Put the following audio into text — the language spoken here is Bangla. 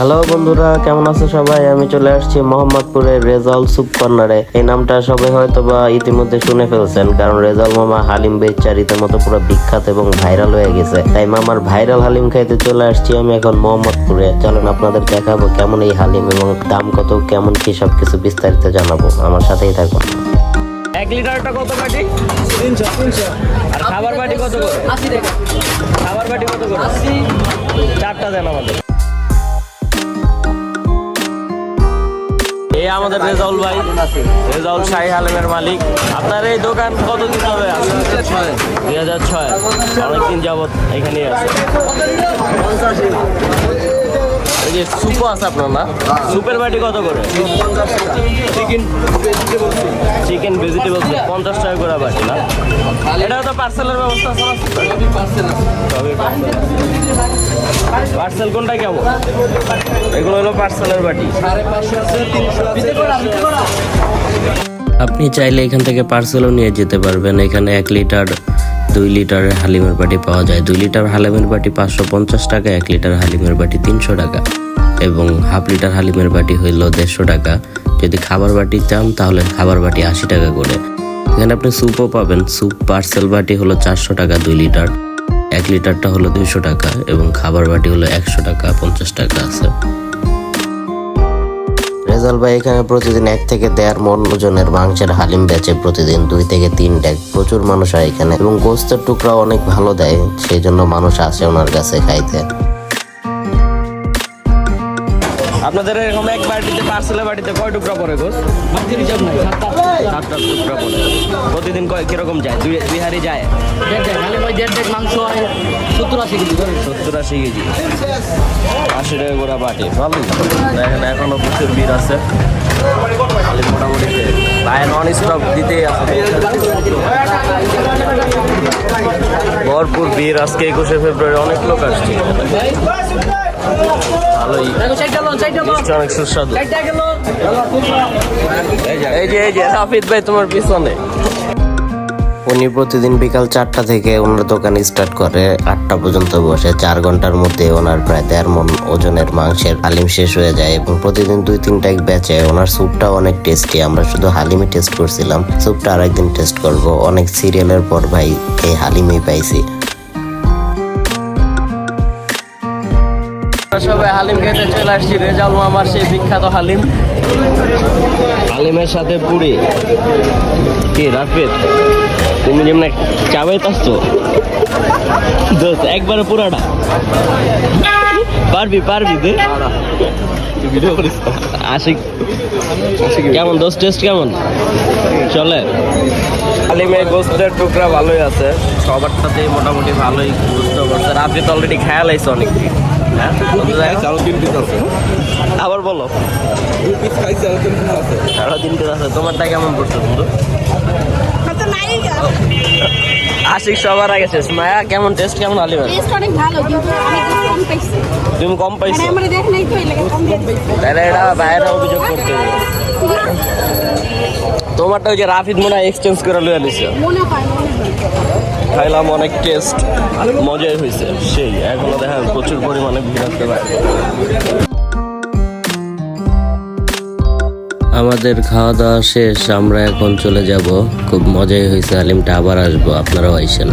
হ্যালো বন্ধুরা কেমন আছো সবাই? আমি চলে আসছি মোহাম্মদপুরের রেজাল সুপ কর্নারে। এই নামটা সবাই হয়তো বা ইতিমধ্যে শুনে ফেলছেন কারণ রেজাল মামা হালিম বেচারিতের মতো পুরো বিখ্যাত এবং ভাইরাল হয়ে গেছে। তাই মামার ভাইরাল হালিম খাইতে চলে আসছি আমি এখন মোহাম্মদপুরে। চলেন আপনাদের দেখাবো কেমন এই হালিম এবং দাম কত কেমন কি সবকিছু বিস্তারিত জানাব। আমার সাথেই থাকুন। এক লিটারটা কত বাটি? আর খাবার বাটি কত করে? খাবার বাটি কত করে? চারটা দেন আমাদের। এই আমাদের রেজাউল ভাই। রেজাউল শাহী আলমের মালিক। আপনার এই দোকান কতদিন হবে? দুই হাজার ছয়। অনেকদিন যাবৎ এখানেই আছে। এই যে সুপও আছে আপনার না? সুপের বাটি কত করে? চিকেন চিকেন ভেজিটেবল পঞ্চাশ টাকা করে বাটি না? এটা তো পার্সেলের ব্যবস্থা আছে পার্সেল কোনটা কেমন? এগুলো হলো পার্সেলের বাটি। আপনি চাইলে এখান থেকে পার্সেলও নিয়ে যেতে পারবেন। এখানে এক লিটার দুই লিটারের হালিমের বাটি পাওয়া যায়। দুই লিটার হালিমের বাটি পাঁচশো পঞ্চাশ টাকা, এক লিটার হালিমের বাটি তিনশো টাকা এবং হাফ লিটার হালিমের বাটি হইল দেড়শো টাকা। যদি খাবার বাটি চান, তাহলে খাবার বাটি আশি টাকা করে। এখানে আপনি স্যুপও পাবেন। স্যুপ পার্সেল বাটি হলো চারশো টাকা দুই লিটার, এক লিটারটা হলো দুইশো টাকা এবং খাবার বাটি হলো একশো টাকা, পঞ্চাশ টাকা আছে। রেজাল ভাই এখানে প্রতিদিন এক থেকে দেড় মন ওজনের মাংসের হালিম বেচে প্রতিদিন দুই থেকে তিন ডেক প্রচুর মানুষ হয় এখানে এবং গোস্তের টুকরা অনেক ভালো দেয়, সেই জন্য মানুষ আসে ওনার কাছে খাইতে। আপনাদের এরকম এক বাটিতে পার্সেলের বাটিতে কয় টুকরা পরে গোস? সাতটা টুকরা পড়ে। প্রতিদিন কয় কীরকম যায়? দুই হাড়ি যায়? মাংস হয় সত্তর আশি কেজি সত্তর আশি কেজি। আশি টাকা করে বাটি ভালোই। দেখেন এখনও প্রচুর ভিড় আছে। খালি মোটামুটি ভাইয়ের নন স্টপ দিতেই আছে। ভরপুর ভিড় আজকে একুশে ফেব্রুয়ারি অনেক লোক আসছে। ভালোই। দেখো চারটা লোন চারটা লোন। মিষ্টি অনেক সুস্বাদু এই যে এই যে হাফিজ ভাই তোমার পিছনে। উনি প্রতিদিন বিকাল চারটা থেকে ওনার দোকান স্টার্ট করে আটটা পর্যন্ত বসে। চার ঘণ্টার মধ্যে ওনার প্রায় দেড় মন ওজনের মাংসের হালিম শেষ হয়ে যায় এবং প্রতিদিন দুই তিনটা বেচে। ওনার স্যুপটা অনেক টেস্টি আমরা শুধু হালিমই টেস্ট করছিলাম। স্যুপটা আরেকদিন টেস্ট করব। অনেক সিরিয়ালের পর ভাই এই হালিমই পাইছি। আমরা সবাই হালিম খেতে চলে আসছি রেজাল মামার সেই বিখ্যাত হালিম। হালিমের সাথে পুরি। কি রাফিদ তুমি যেমন চাবাই পাচ্ছ? দোস্ত, একবারে পুরাটা। পারবি পারবি তুই আশিক কেমন দোস্ত টেস্ট কেমন? চলে। হালিমের গোস্তের টুকরা ভালোই আছে। সবার সাথে মোটামুটি ভালোই গোস্ত করছে। রাফিদ অলরেডি খেয়াল আইছে অনেক হ্যাঁ? আবার বলো। আরও তিন আছে। তোমারটা কেমন পড়ছে বন্ধু? আশিক সবার আগে শেষ। মায়া কেমন? টেস্ট কেমন আলিমের টেস্ট অনেক ভালো কিন্তু অনেক কম পাইছে। তুমি কম মানে পাইছো? আমরা দেখ নাই তো লাগে কম দিয়ে তাহলে এটা বাইরে অভিযোগ করতে হবে। তোমারটা ওই যে রাফিদ মনে হয় এক্সচেঞ্জ করে লয়ে নিছে মনে হয় খাইলাম অনেক টেস্ট মজাই হয়েছে সেই এখনও দেখেন প্রচুর পরিমাণে ভিড় আসতে পারে। আমাদের খাওয়া দাওয়া শেষ, আমরা এখন চলে যাব। খুব মজাই হয়েছে, আলিমটা আবার আসব, আপনারাও আইসেন।